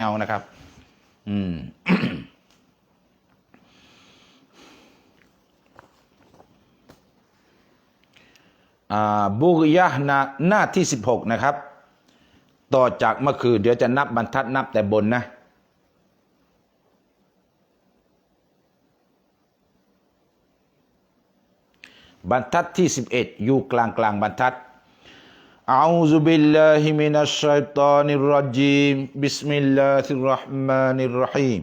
เอานะครับ อืมอ่าบุกยะหนาหน้าที่ 16 นะครับ ต่อจากเมื่อคืนเดี๋ยวจะนับบรรทัดนับแต่บนนะ บรรทัดที่ 11 อยู่กลางกลางบรรทัด أعوذ بالله من الشيطان الرجيم بسم الله الرحمن الرحيم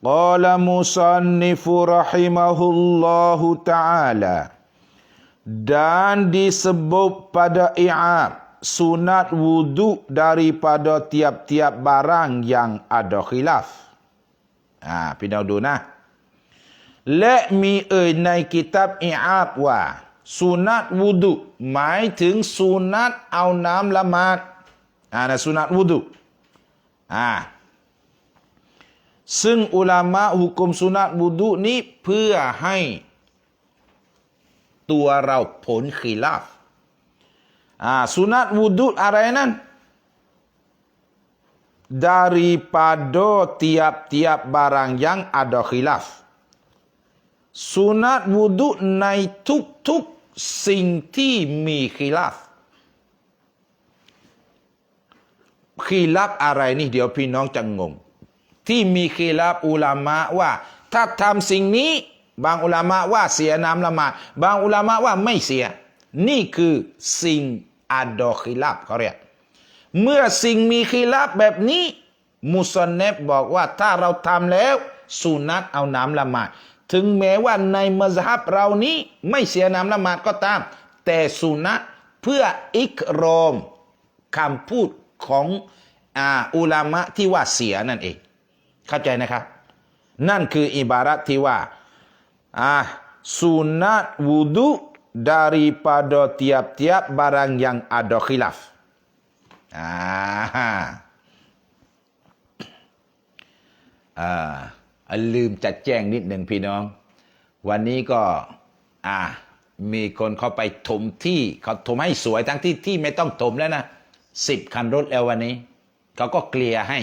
قال مصنف رحمه الله تعالى dan disebut pada i'ab sunat wudu daripada tiap-tiap barang yang ada khilaf. Ha, pindah dulu nah. Let me uh, naik kitab i'ab wa สุนัตวุดุหมายถึงสุนัตเอาน้ำละหมาดอ่านะสุนัตวุดุอ่าซึ่งอุลามะหุกมสุนัตวุดุนี้เพื่อให้ตัวเราผลขีลาฟอ่าสุนัตวุดุอะไรนั้น daripada tiap-tiap barang yang ada khilaf สุนัตวุดุในทุกๆ สิ่งที่มีขีลาฟขีลาฟอะไรนี่เดี๋ยวพี่น้องจะงง ที่มีขีลาฟอุลามะว่า ถ้าทำสิ่งนี้ บางอุลามะว่าเสียน้ำละหมาดบางอุลามะว่าไม่เสีย นี่คือสิ่งอาดอขีลาฟเขาเรียกเมื่อสิ่งมีขีลาฟแบบนี้ มุสนเนบบอกว่าถ้าเราทำแล้วสุนัตเอาน้ำละหมาด ถึงแม้ว่าในมัซฮับเรานี้ไม่เสียน้ำละหมาดก็ตาม แต่สุนัตเพื่ออิกรอมคำพูดของอาอุลามะที่ว่าเสียนั่นเอง เข้าใจนะครับ นั่นคืออิบารัตที่ว่าอ่าสุนัต wudu daripada tiap-tiap barang yang ada khilaf อ่าอ่า ลืมจัดแจ้งนิดหนึ่งพี่น้อง วันนี้ก็อ่ามีคนเข้าไปถมที่เขาถมให้สวยทั้งที่ที่ไม่ต้องถมแล้วนะสิบคันรถแล้ววันนี้ เขาก็เกลียร์ให้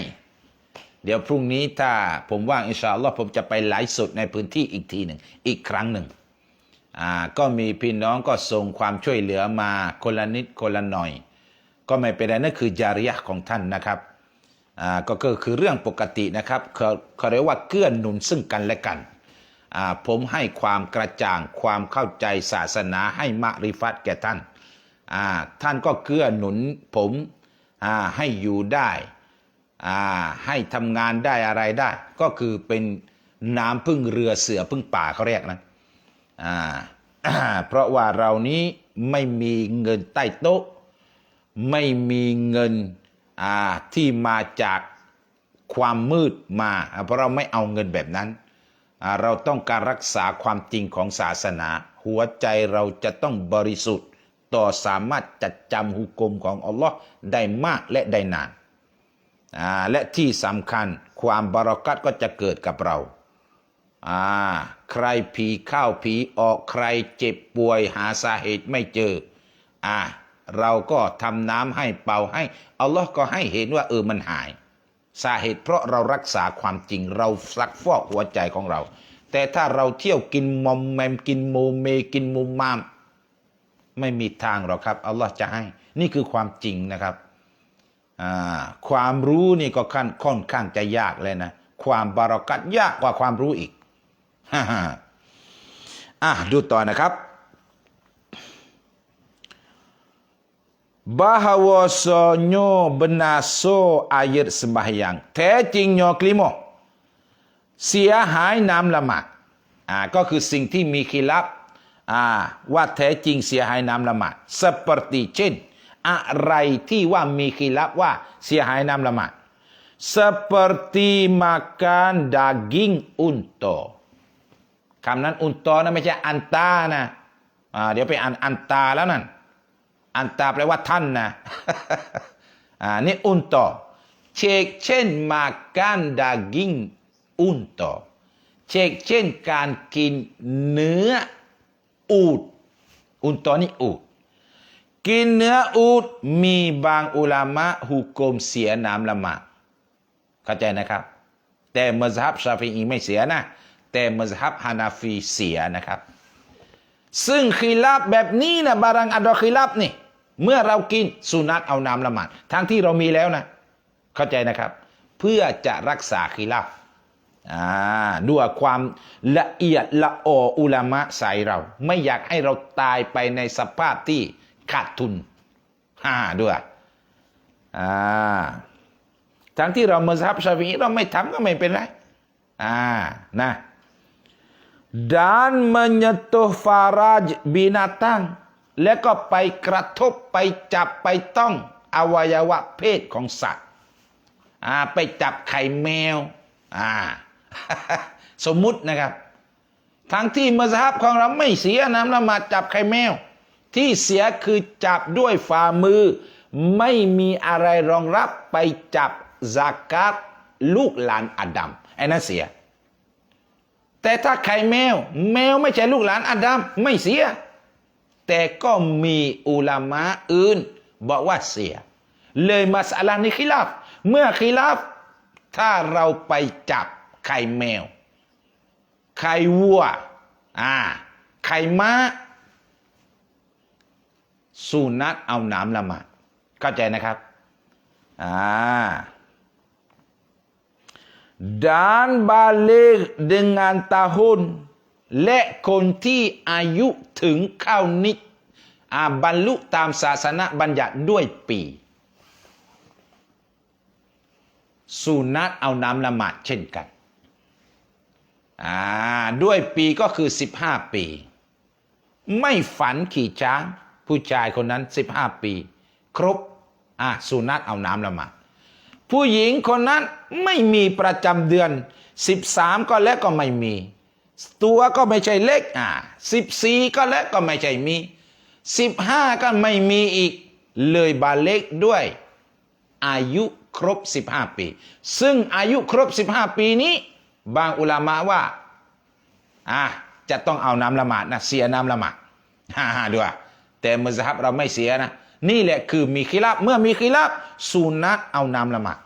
เดี๋ยวพรุ่งนี้ถ้าผมว่างอินชาอัลลอฮ์ผมจะไปไลฟ์สดในพื้นที่อีกทีหนึ่งอีกครั้งหนึ่งอ่าก็มีพี่น้องก็ส่งความช่วยเหลือมาคนละนิดคนละหน่อย ก็ไม่เป็นไรนั่นคือจาริยะของท่านนะครับ ก็ก็คือเรื่องปกตินะครับเขาเรียกว่าเกื้อนหนุนซึ่งกันและกันอ่าผมให้ความกระจ่างความเข้าใจศาสนาให้มะริฟัตแก่ท่านอ่าท่านก็เกื้อหนุนผมอ่าให้อยู่ได้อ่าให้ทำงานได้อะไรได้ ก็คือเป็นน้ำพึ่งเรือเสือพึ่งป่าเขาเรียกนะอ่าเพราะว่าเรานี้ไม่มีเงินใต้โต๊ะ ไม่มีเงิน ที่มาจากความมืดมาเพราะเราไม่เอาเงินแบบนั้น เราต้องการรักษาความจริงของศาสนา หัวใจเราจะต้องบริสุทธิ์ต่อสามารถจัดจำหุกกลมของอัลลอฮ์ได้มากและได้นานและที่สำคัญความบารักัตก็จะเกิดกับเราอ่าใครผีเข้าผีออกใครเจ็บป่วยหาสาเหตุไม่เจออ่า เราก็ทำน้ำให้เป่าให้อัลลอฮ์ก็ให้เห็นว่าเออมันหาย สาเหตุเพราะเรารักษาความจริงเราซักฟอกหัวใจของเรา แต่ถ้าเราเที่ยวกินมอมแมมกินโมเมกินมุมมาม ไม่มีทางหรอกครับอัลลอฮ์จะให้ นี่คือความจริงนะครับความรู้นี่ก็ค่อนค่อนข้างจะยากเลยนะ ความบารักัตยากกว่าความรู้อีกฮ่าฮ่าอะดูต่อนะครับ bahawasanya benar so ayat sembahyang แท้จริงยอคลิโมเสียหายน้ำละหมาดอ่าก็คือสิ่งที่มีคิลับอ่าว่าแท้จริงเสียหายน้ำละหมาด seperti เช่น อะไรที่ว่ามีคิลับว่าเสียหายน้ำละหมาด seperti makan daging unta คำนั้นอุนตอนะไม่ใช่อันตานะอ่าเดี๋ยวไปอ่านอันตาแล้วนั่น อันตาแปลว่าท่านนะอ่านี่อุนโตเชกเช่นมากันดากิงอุนโตเชกเช่นการกินเนื้ออูดอุนโตนี่อูดกินเนื้ออูดมีบางอุลามะหุกมเสียน้ำละหมาดเข้าใจนะครับ แต่มัซฮับชาฟีอีไม่เสียนะ แต่มัซฮับฮานาฟีเสียนะครับ ซึ่งคีลาบแบบนี้นะบารังอัดอคีลาบนี่ เมื่อเรากินสุนัตเอาน้ำละหมาดทั้งที่เรามีแล้วนะ เข้าใจนะครับ เพื่อจะรักษาคีลาบอ่าด้วยความละเอียดละอออุลามะใส่เรา ไม่อยากให้เราตายไปในสภาพที่ขาดทุนฮ่าด้วยอ่าทั้งที่เราเมซับชาฟีเราไม่ทำก็ไม่เป็นไรอ่านะ dan menyentuh faraj binatang และก็ไปกระทบไปจับไปต้องอวัยวะเพศของสัตว์ไปจับไข่แมว สมมุตินะครับ ทั้งที่มัสฮับของเราไม่เสียน้ำละหมาดจับไข่แมว ที่เสียคือจับด้วยฝ่ามือ ไม่มีอะไรรองรับไปจับซากาตลูกหลานอาดัมไอ้นั่นเสีย แต่ถ้าไข่แมว แมวไม่ใช่ลูกหลานอาดัมไม่เสีย แต่ก็มีอุลามะอื่น บอกว่าเสีย เลยมาสาลานี้คิลาฟ เมื่อคิลาฟ ถ้าเราไปจับไข่แมว ไข่วัว อ่า ไข่ม้าสุนัตเอาน้ำละหมาดเข้าใจนะครับ อ่า dan balik dengan tahun และคนที่อายุ ถึงเข้านิจอ่าบรรลุตามศาสนาบัญญัติด้วยปีสุนัตเอาน้ำละหมาดเช่นกันด้วยปีก็คือ 15 ปี ไม่ฝันขี่ช้าง ผู้ชายคนนั้น 15 ปี ครบอ่าสุนัตเอาน้ำละหมาดผู้หญิงคนนั้นไม่มีประจำเดือน 13 ก็แล้วก็ไม่มี ตัวก็ไม่ใช่เล็กอ่า14ก็แล้วก็ไม่ใช่มี15ก็ไม่มีอีก เลยบาเล็กด้วย อายุครบ15ปี ซึ่งอายุครบ15ปีนี้ บางอุลามะว่าอ่าจะต้องเอาน้ำละหมาดนะเสียน้ำละหมาดฮ่าฮ่าด้วยแต่มัสฮับเราไม่เสียนะ นี่แหละคือมีคิลาบเมื่อมีคิลาบสุนัตเอาน้ำละหมาด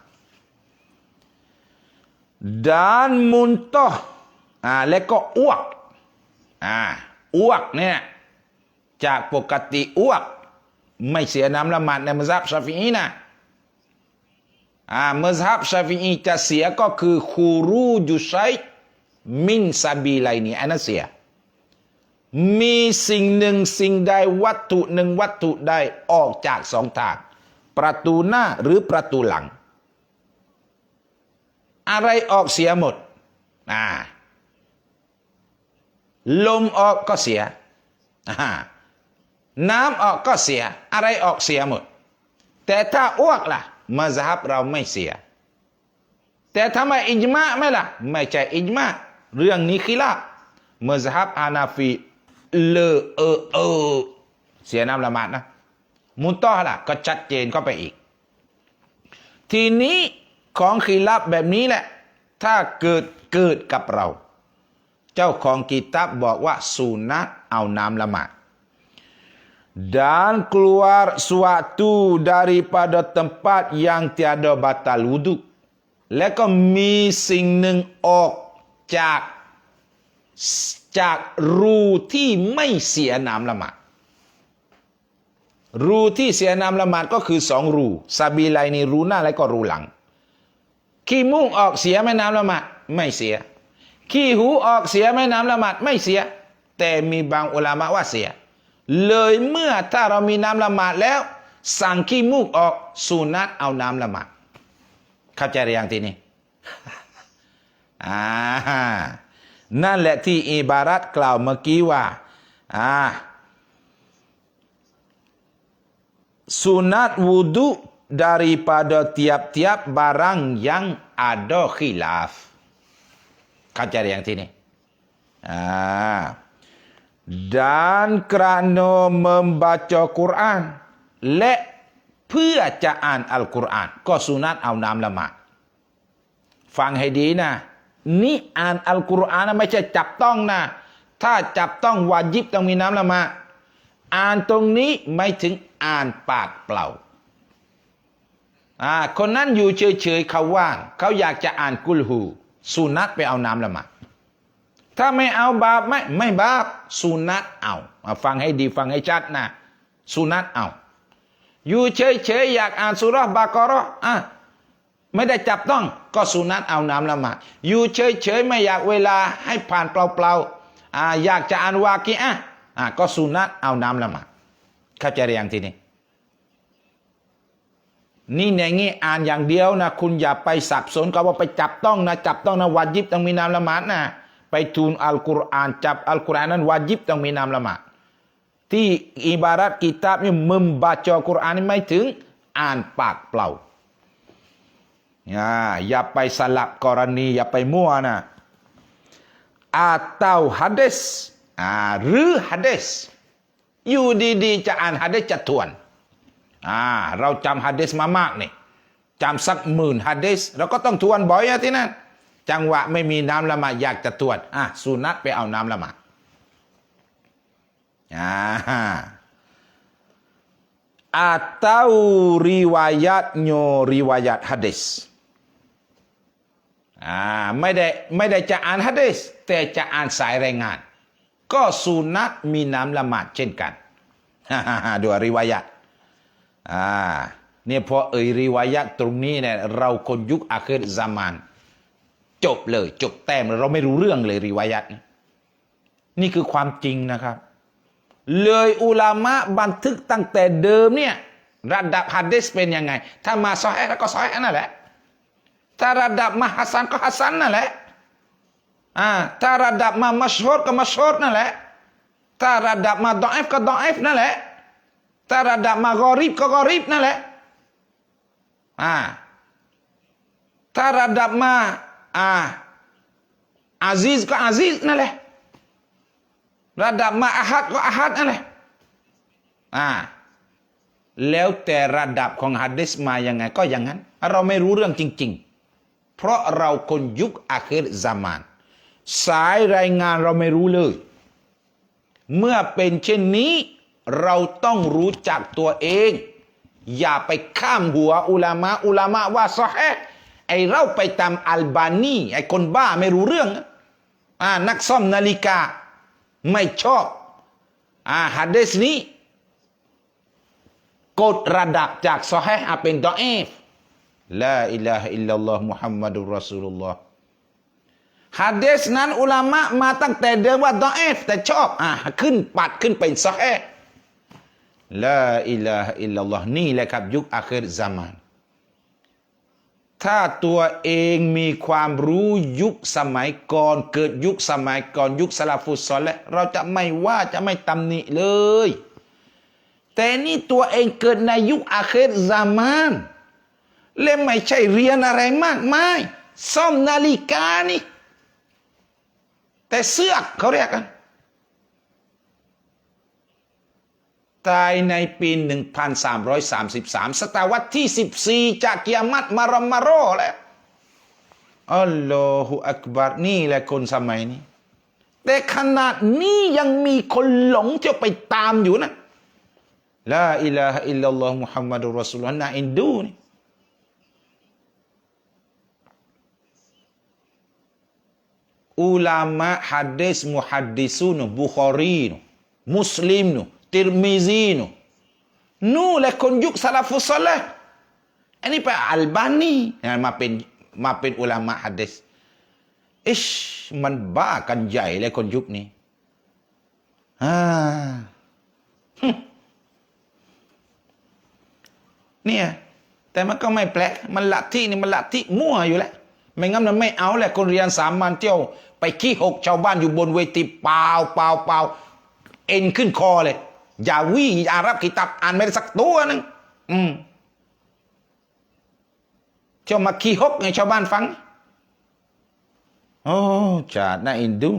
dan muntah อ่าและก็อ้วกอ่าอ้วกเนี่ยจากปกติอ้วก ไม่เสียน้ำละหมาดในมัสฮับชาฟีนะอ่ามัสฮับชาฟีอีจะเสียก็คือคูรูจุไซมินซาบีไลนี่อันนั้นเสีย มีสิ่งหนึ่งสิ่งใดวัตถุหนึ่งวัตถุใดออกจากสองทางประตูหน้าหรือประตูหลัง อะไรออกเสียหมดอ่า ลมออกก็เสียน้ำออกก็เสีย อะไรออกเสียหมด แต่ถ้าอ้วกล่ะมัซฮับเราไม่เสีย แต่ทำไมอิจมาไหมล่ะ ไม่ใช่อิจมาเรื่องนี้คิลาบมัซฮับอานาฟีเลอเออเออเสียน้ำละหมาดนะมุนต้อล่ะ ก็ชัดเจนเข้าไปอีก ทีนี้ของขีลับแบบนี้แหละ ถ้าเกิดเกิดกับเรา เจ้าของกิตับบอกว่าสุนัตเอาน้ำละหมาด dan keluar suatu daripada tempat yang tiada batal wudu และก็มีสิ่งหนึ่งออกจาก จากรูที่ไม่เสียน้ำละหมาด รูที่เสียน้ำละหมาดก็คือสองรูซาบีไลนี่รูหน้าและก็รูหลัง ขี้มุ้งออกเสียไหม่น้ำละหมาดไม่เสีย ขี้หูออกเสียไหม่น้ำละหมาดไม่เสีย แต่มีบางอุลามะว่าเสีย เลยเมื่อถ้าเรามีน้ำละหมาดแล้ว สั่งขี้มูกออกสุนัตเอาน้ำละหมาดเข้าใจหรือยังทีนี้อ่านั่นแหละที่อิบารัตกล่าวเมื่อกี้ว่าอ่า sunat wudu daripada tiap-tiap barang yang ada khilaf. Kau cari yang sini. Ah. Dan kerana membaca Quran และเพื่อจะอ่านอัลกุรอาน ก็สุนัตเอาน้ำละหมาดฟังให้ดีนะ นี่อ่านอัลกุรอานนะไม่ใช่จับต้องนะ ถ้าจับต้องวาจิบต้องมีน้ำละหมาดอ่านตรงนี้ไม่ถึงอ่านปากเปล่าอ่าคนนั้นอยู่เฉยๆเขาว่าง เขาอยากจะอ่านกุลหู สุนัตไปเอาน้ำละหมาดถ้าไม่เอาบาปไม่ไม่บาปสุนัตเอามาฟังให้ดีฟังให้ชัดนะสุนัตเอา อยู่เฉยๆอยากอ่านสุราบากอราะห์อะไม่ได้จับต้องก็สุนัตเอาน้ำละหมาดอยู่เฉยๆไม่อยากเวลาให้ผ่านเปล่าๆอ่าอยากจะอ่านวากีอะอะก็สุนัตเอาน้ำละหมาดเข้าใจหรือยังทีนี้ นี่ในงี้อ่านอย่างเดียวนะคุณอย่าไปสับสนกับว่าไปจับต้องนะจับต้องนะวาจิบต้องมีนามละหมาดนะไปทูลอัลกุรอานจับอัลกุรอานนั้นวาจิบต้องมีนามละหมาดที่อิบารัตกิตาบนี่ membaca Quran นี่ไม่ถึงอ่านปากเปล่าอย่าอย่าไปสลับกรณี อย่าไปมั่วนะ atau hadis หรือ hadis อยู่ดีๆ จะอ่าน hadis จะทวน อ่าเราจำฮะดิษมามากนี่จำสักหมื่นฮะดิษเราก็ต้องทวนบ่อยอะที่นั่นจังหวะไม่มีน้ำละหมาดอยากจะทวนอะสุนัตไปเอาน้ำละหมาดอ่า atau riwayatnya riwayat hadis อ่าไม่ได้ไม่ได้จะอ่านฮะดิษแต่จะอ่านสายรายงาน ก็สุนัตมีน้ำละหมาดเช่นกันดูริวายะ อ่าเนี่ยพอเอ่ยริวายะตรงนี้เนี่ยเราคนยุคอาคิรซามาน จบเลย จบแต้มเราไม่รู้เรื่องเลยริวายะนี่นี่คือความจริงนะครับ เลยอุลามะบันทึกตั้งแต่เดิมเนี่ยระดับฮัดดิสเป็นยังไง ถ้ามาซอฮีแล้วก็ซอฮีนั่นแหละถ้าระดับมาฮัสซันก็ฮัสซันนั่นแหละอ่าถ้าระดับมามัชฮุรก็มัชฮุรนั่นแหละถ้าระดับมาดอเอฟก็ดอเอฟนั่นแหละ ถ้าระดับมากอริบก็กอริบนั่นแหละอ่าถ้าระดับมาอ่าอาซิซก็อาซิซนั่นแหละระดับมาอาฮัดก็อาฮัดนั่นแหละอ่าแล้วแต่ระดับของฮัดดิสมายังไง ก็อย่างนั้น เราไม่รู้เรื่องจริง ๆ เพราะเราคนยุคอาคิรซามาน สายรายงานเราไม่รู้เลย เมื่อเป็นเช่นนี้ เราต้องรู้จักตัวเอง อย่าไปข้ามหัวอุลามะอุลามะว่าซอฮห์ไอเราไปตามอัลบานีไอคนบ้าไม่รู้เรื่องอ่านักซ่อมนาฬิกา ไม่ชอบอ่าฮัดเดสนี้กดระดับจากซอฮห์อะเป็นดอเอฟลาอิลาฮะอิลลัลลอฮ์มุฮัมมัดุลรอสูลุลลอฮ์ฮัดเดสนั้นอุลามะมาตั้งแต่เดิมว่าดอเอฟแต่ชอบอ่าขึ้นปัดขึ้นเป็นซอฮี ลาอิลาอิลลัลลอฮ์นี่แหละครับยุคอาคิรซามานถ้าตัวเองมีความรู้ยุคสมัยก่อนเกิดยุคสมัยก่อนยุคสลาฟุตซอลและเราจะไม่ว่าจะไม่ตำหนิเลย แต่นี่ตัวเองเกิดในยุคอาคิรซามานและไม่ใช่เรียนอะไรมากมายซ่อมนาฬิกานี่ แต่เสือกเขาเรียกกัน ตายในปี 1333ศตวรรษที่ 14 จากกิยามัตมารมมาโรแล้วอัลลอฮฺอักบารนี่แหละคนสมัยนี้ แต่ขนาดนี้ยังมีคนหลงจะไปตามอยู่นะลาอิลาฮะอิลลัลลอฮฺมุฮัมมัดุลรอสูลุลลอฮ์น่าอินดูนี่ ulama hadis muhaddisun Bukhari Muslim Tirmizi นู่ แหละคนยุคสลัฟุสละอันนี้ไปอัลบานีมาเป็นมาเป็นอุลามะฮัดดิสอิชมันบ้ากันใหญ่เลยคนยุคนี้อ่าเนี่ยแต่มันก็ไม่แปลก มันละที่นี่มันละที่มั่วอยู่แล้ว ไม่งั้นมันไม่เอาแหละ คนเรียนสามมันเที่ยว ไปขี้หกชาวบ้านอยู่บนเวทีเปล่าเปล่าเปล่าเอ็นขึ้นคอเลย ย่าวิ่งอารับกิตับอ่านไม่ได้สักตัวนึงอืมเที่ยวมาขี้หกให้ชาวบ้านฟัง โอ้จาดน่าอินดู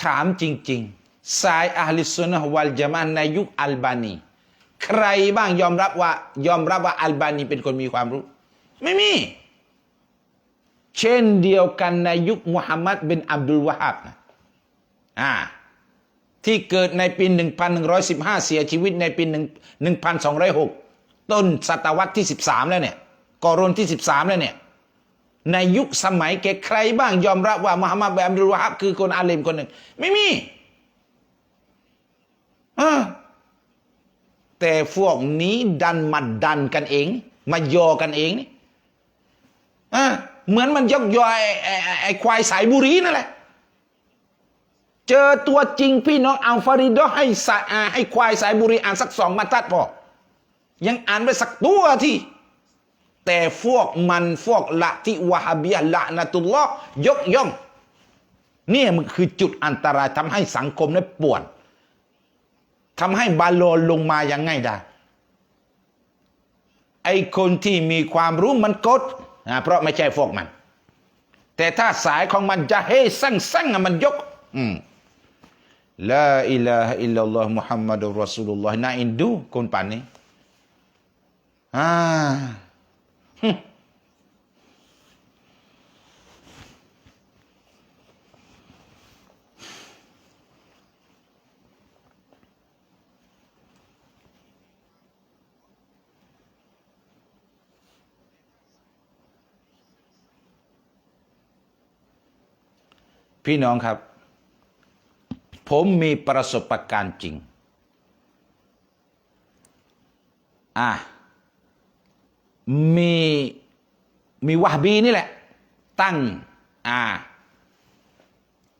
ถามจริง ๆ สายอาลิสุนนะฮ์วัลจามานในยุคอัลบานี ใครบ้างยอมรับว่า ยอมรับว่าอัลบานีเป็นคนมีความรู้ ไม่มี เช่นเดียวกันในยุคมุฮัมมัด บินอับดุลวะฮับนะ อ่าที่เกิดในปี 1115 เสียชีวิตในปี 1206 ต้นศตวรรษที่ 13 แล้วเนี่ยกอรนที่ 13 แล้วเนี่ยในยุคสมัยแกใครบ้างยอมรับว่ามุฮัมมัดบินอับดุลวะฮับคือคนอาเลมคนหนึ่ง ไม่มีอแต่พวกนี้ดันมาดันกันเอง มายอกันเองนี่อ่าเหมือนมันยกยอไอ้ไอ้ไอ้ไอ้ควายสายบุรีนั่นแหละ เจอตัวจริงพี่น้องอัลฟาริดอให้สาอ่าให้ควายสายบุรีอ่านสักสองบรรทัดพอ ยังอ่านไปสักตัวที่ แต่พวกมันพวกละที่วะฮาบียะละนะตุลลอยกย่องเนี่ยมันคือจุดอันตรายทำให้สังคมนั้นปวดทำให้บาโลนลงมายังไงได้ไอคนที่มีความรู้มันกดนะเพราะไม่ใช่พวกมัน แต่ถ้าสายของมันจะเฮ้สั่งสั่งมันยก อืม ลาอิลาฮะอิลลัลลอฮ์มุฮัมมัดุลรอสูลุลลอฮ์น่าอินดูคนป่านนี้อ่า พี่น้องครับ ผมมีประสบการณ์จริง อะ มีมีวะบีนี่แหละ ตั้ง อ่า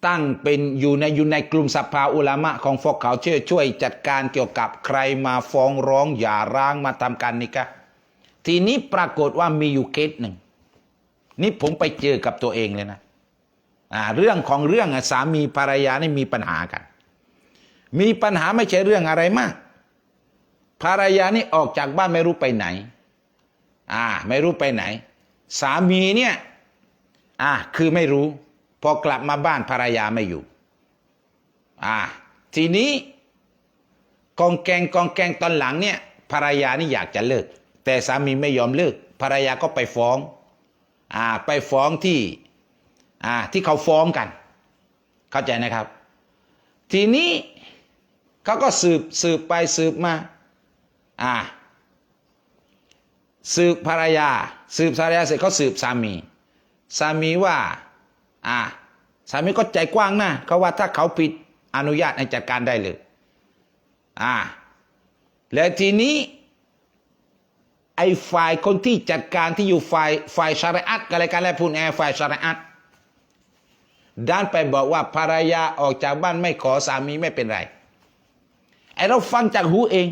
ตั้งเป็นอยู่ในอยู่ในกลุ่มสภาอุลามะของพวกเขาช่วยช่วยจัดการเกี่ยวกับใครมาฟ้องร้องหย่าร้างมาทำการนิกะทีนี้ปรากฏว่ามีอยู่เคสหนึ่ง นี่ผมไปเจอกับตัวเองเลยนะ เรื่องของเรื่องสามีภรรยานี่มีปัญหากัน มีปัญหาไม่ใช่เรื่องอะไรมาก ภรรยานี่ออกจากบ้านไม่รู้ไปไหน อ่า ไม่รู้ไปไหน สามีเนี่ยอ่าคือไม่รู้ พอกลับมาบ้านภรรยาไม่อยู่ อ่า ทีนี้กองแกงกองแกงตอนหลังเนี่ยภรรยานี่อยากจะเลิก แต่สามีไม่ยอมเลิกภรรยาก็ไปฟ้อง อ่า ไปฟ้องที่ อ่าที่เขาฟ้องกัน เข้าใจนะครับ ทีนี้เขาก็สืบสืบไปสืบมาอ่าสืบภรรยา สืบภรรยาเสร็จเขาสืบสามีสามีว่าอ่าสามีก็ใจกว้างนะเขาว่าถ้าเขาผิดอนุญาตให้จัดการได้เลยอ่าแล้วทีนี้ไอ้ฝ่ายคนที่จัดการที่อยู่ฝ่ายฝ่ายชาริอัตกันอะไรกันแล้วพูดแอร์ฝ่ายชาริอัต ด้านไปบอกว่าภรรยาออกจากบ้านไม่ขอสามีไม่เป็นไรไอเราฟังจากหูเอง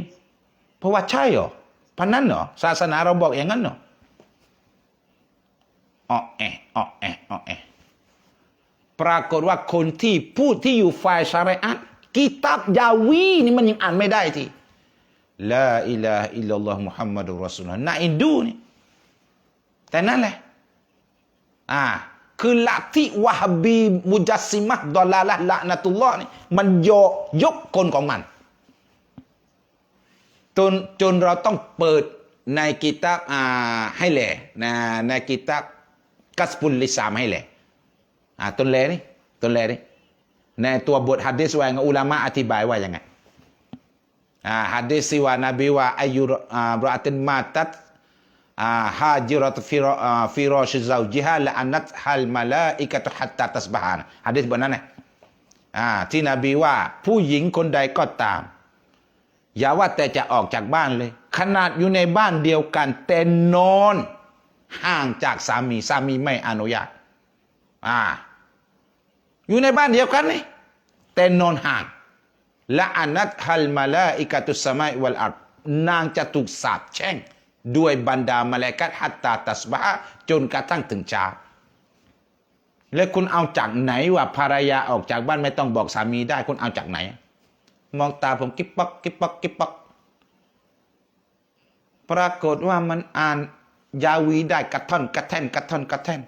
เพราะว่าใช่เหรอพันนั้นเหรอศาสนาเราบอกอย่างนั้นเหรออ๋อแอะอ๋อแอะอ๋อแอะปรากฏว่าคนที่พูดที่อยู่ฝ่ายชาริอัตกิตับยาวีนี่มันยังอ่านไม่ได้ทีลาอิลาฮะอิลลัลลอฮ์มุฮัมมัดุลรอสุลลอฮ์น่าอินดูนี่แต่นั่นแหละ อ่า คือลัทธิวะฮบีมุจัสซิมะห์ดอลลาละละนะตุลลอฮ์นี่มันยกยกคนของมัน จนจนเราต้องเปิดในกิตาบอ่าให้แหล่นะในกิตาบกัสปุลลิสามให้แหล่อ่าต้นแหล่นี่ต้นแหล่นี่ในตัวบทฮัดดิสว่าไงอุลามะอธิบายว่ายังไงอ่าฮัดดิสที่ว่านาบีว่าอายุอ่าบราตินมาตัด ฮาจิรัตฟิรฟิรอชซาจิฮาละอันัตฮัลมาลาอิกะตุฮัตตาตัสบฮานฮะดิษบทนั้นนะอ่าที่นบีว่าผู้หญิงคนใดก็ตาม อย่าว่าแต่จะออกจากบ้านเลย ขนาดอยู่ในบ้านเดียวกัน แต่นอนห่างจากสามีสามีไม่อนุญาตอ่า อยู่ในบ้านเดียวกันนี่แต่นอนห่างละอันัตฮัลมาลาอิกะตุสมาอิวัลอัรนางจะถูกสาปแช่ง ด้วยบรรดามาลากัตฮัตตาตัสบะจนกระทั่งถึงเช้าแล้วคุณเอาจากไหนว่าภรรยาออกจากบ้านไม่ต้องบอกสามีได้ คุณเอาจากไหน มองตาผมกิ๊บปักกิ๊บปักกิ๊บปักปรากฏว่ามันอ่านยาวีได้กระท่อนกระแท่นกระท่อนกระแท่น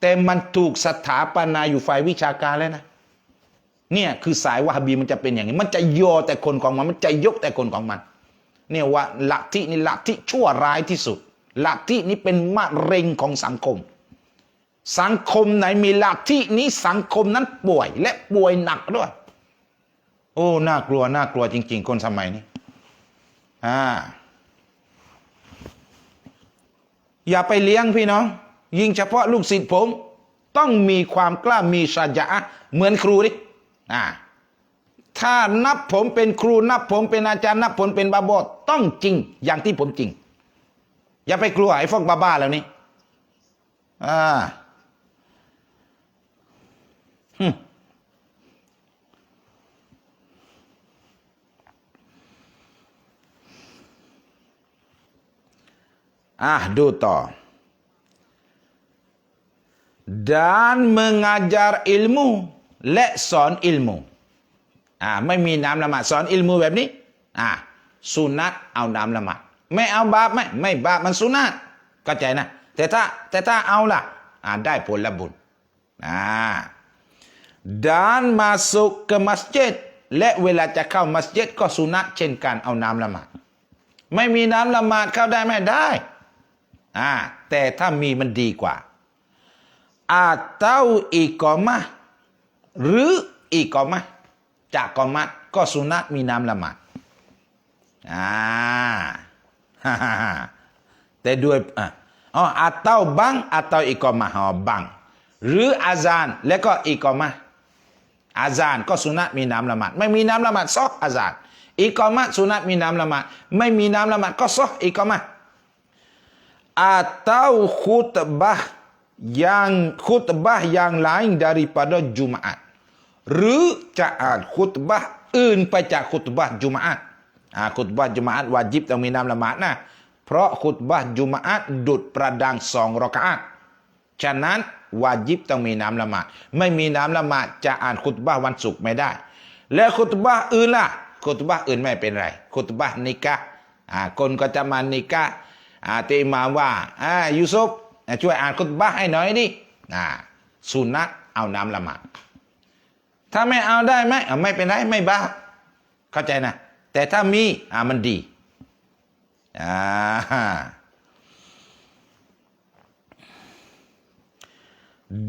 แต่มันถูกสถาปนาอยู่ฝ่ายวิชาการแล้วนะ เนี่ยคือสายวะฮบีมันจะเป็นอย่างนี้ มันจะโยแต่คนของมัน มันจะยกแต่คนของมัน เนี่ยว่าลัทธินี่ลัทธิชั่วร้ายที่สุดลัทธินี้เป็นมะเร็งของสังคม สังคมไหนมีลัทธินี้สังคมนั้นป่วยและป่วยหนักด้วย โอ้น่ากลัวน่ากลัวจริง ๆ คนสมัยนี้อ่าอย่าไปเลี้ยงพี่น้องยิ่งเฉพาะลูกศิษย์ผม ต้องมีความกล้ามีชาจะเหมือนครูดิอ่า ถ้านับผมเป็นครูนับผมเป็นอาจารย์นับผมเป็นบาบอต้องจริง อย่างที่ผมจริง อย่าไปกลัวไอ้พวกบ้าแล้วนี้อ่าฮึอะดูต่อ dan mengajar ilmu และสอนอิลมู อ่าไม่มีน้ำละหมาดสอนอิลมูแบบนี้อ่าสุนัตเอาน้ำละหมาดไม่เอาบาปไหมไม่บาปมันสุนัตเข้าใจนะ แต่ถ้าแต่ถ้าเอาล่ะอ่าได้ผลบุญอ่า dan masuk ke masjid และเวลาจะเข้ามัสยิดก็สุนัตเช่นกันเอาน้ำละหมาดไม่มีน้ำละหมาดเข้าได้ไหมได้อ่าแต่ถ้ามีมันดีกว่า atau อีกอมะหรืออีกอมะ จากกอมะก็สุนัตมีน้ำละหมาดอ่าแต่ด้วยอะอ๋อ atau บัง atau อีกอมะอ๋อบัง หรืออาซานแล้วก็อีกอมะอาซานก็สุนัตมีน้ำละหมาดไม่มีน้ำละหมาดซอกอาซานอีกอมะสุนัตมีน้ำละหมาดไม่มีน้ำละหมาดก็ซอกอีกอมะ atau khutbah yang khutbah yang lain daripada Jumaat หรือจะอ่านคุตบะอื่นไปจากคุตบะจุมาอะห์อ่าคุตบะจุมาอะห์วาจิบต้องมีน้ำละหมาดนะ เพราะคุตบะจุมาอะห์ดุดประดังสองรอกาอะห์ฉะนั้นวาจิบต้องมีน้ำละหมาด ไม่มีน้ำละหมาดจะอ่านคุตบะวันศุกร์ไม่ได้ และคุตบะอื่นล่ะคุตบะอื่นไม่เป็นไรคุตบะนิกะอ่าคนก็จะมานิกะอ่าตีมาว่าอ่ายูซุฟช่วยอ่านคุตบะให้หน่อยดิอ่าสุนัตเอาน้ำละหมาด ถ้าไม่เอาได้ไหมอะไม่เป็นไรไม่บ้า เข้าใจนะ แต่ถ้ามีอ่ามันดีอ่า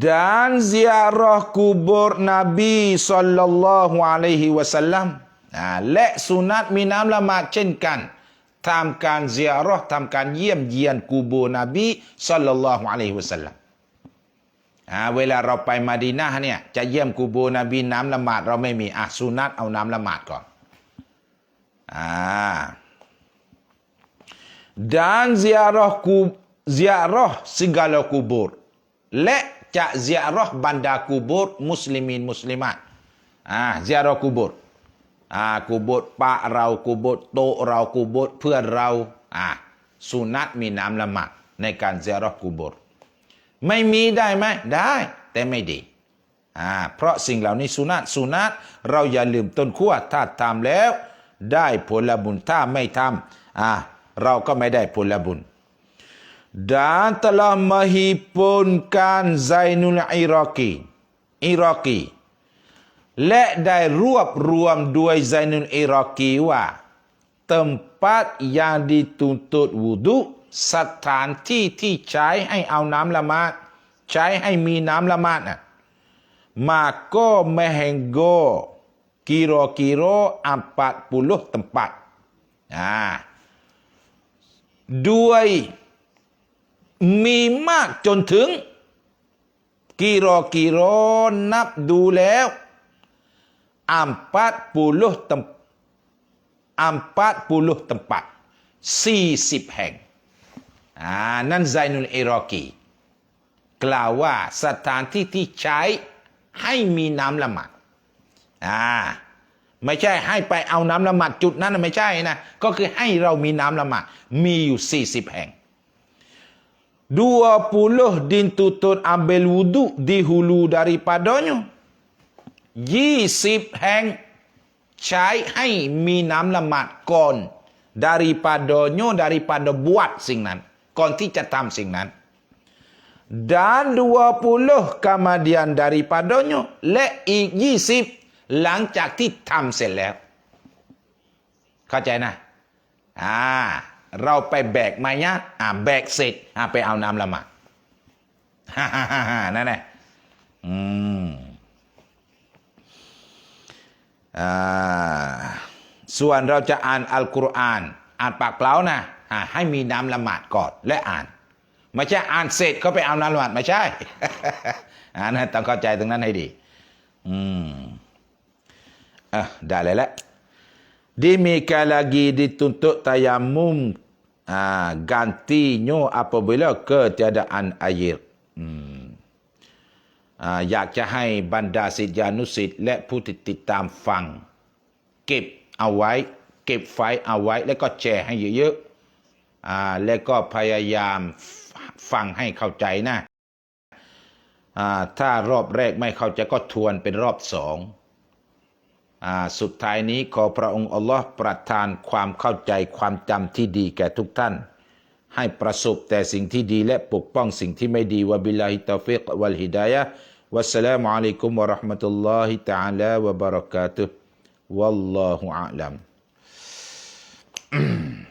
dan ziarah kubur Nabi sallallahu alaihi wasallam และสุนัตมีน้ำละหมาดเช่นกันทำการเซียรอห์ทำการเยี่ยมเยียนกูโบร์นบีสัลลัลลอฮุอะลัยฮิวะสัลลัม เวลาเราไปมาดีนาเนี่ยจะเยี่ยมกูโบนบีน้ำละหมาดเราไม่มีอะสุนัตเอาน้ำละหมาดก่อนอ่า dan ziarah ku ziarah segala kubur และจะเซียรอบรรดากูโบรมุสลิมินมุสลิมาตอ่าเซียรอกูโบรอ่ากูโบรปะเรากูโบรโตเรากูโบรเพื่อนเราอ่าสุนัตมีน้ำละหมาดในการเซียรอกูโบร ไม่มีได้ไหมได้แต่ไม่ดีอ่าเพราะสิ่งเหล่านี้สุนัตสุนัตเราอย่าลืมต้นขั้วถ้าทำแล้ว ได้ผลบุญถ้าไม่ทำอ่าเราก็ไม่ได้ผลบุญ dan telah menghimpun Zainul Iraqi Iraqi และได้รวบรวมด้วยไซนุลอิรอกีว่า tempat yang dituntut wudu สถานที่ที่ใช้ให้เอาน้ำละมาดใช้ให้มีน้ำละมาดน่ะ maka mehenggo kira-kira 40 tempat อ่าด้วยมีมากจนถึงกิโรกิโรนับดูแล้วอัมปัดปูลุตัมอัมปัดปูลุตัมปัดสี่สิบแห่ง อ่านั่นไซนุลอิรอกีกล่าวว่าสถานที่ที่ใช้ให้มีน้ำละหมาดอ่าไม่ใช่ให้ไปเอาน้ำละหมาดจุดนั้นไม่ใช่นะ ก็คือให้เรามีน้ำละหมาดมีอยู่ 40 แห่ง 20 dituntut ambil wudu di hulu daripadanya 20 แห่งใช้ให้มีน้ำละหมาดก่อน daripadanya daripada buat สิ่งนั้น ก่อนที่จะทำสิ่งนั้น dan 20 kemudian daripadanya และอีก 20 หลังจากที่ทำเสร็จแล้ว เข้าใจนะอ่าเราไปแบกม้ยะอ่าแบกเสร็จอ่าไปเอาน้ำละหมาดฮ่าฮ่าฮ่านั่นแหละอืมอ่าส่วนเราจะอ่านอัลกุรอาน อ่านปากเปล่านะอ่า ให้มีน้ำละหมาดก่อนและอ่าน ไม่ใช่อ่านเสร็จก็ไปเอาน้ำละหมาดไม่ใช่อ่านให้ต้องเข้าใจตรงนั้นให้ดี อืมอะได้เลยละ Demikian lagi dituntut tayamum ah, gantinya apabila ketiadaan air. Hmm. อ่าอยากจะให้บรรดาศิษยานุศิษย์และผู้ที่ติดตามฟัง เก็บเอาไว้ เก็บไฟเอาไว้แล้วก็แชร์ให้เยอะๆ อ่าแล้วก็พยายามฟังให้เข้าใจนะอ่าถ้ารอบแรกไม่เข้าใจก็ทวนเป็นรอบสองอ่าสุดท้ายนี้ขอพระองค์อัลลอฮ์ประทานความเข้าใจความจำที่ดีแก่ทุกท่าน ให้ประสบแต่สิ่งที่ดีและปกป้องสิ่งที่ไม่ดีวะบิลลาฮิตาฟิกวัลฮิดายะวัสสลามุอะ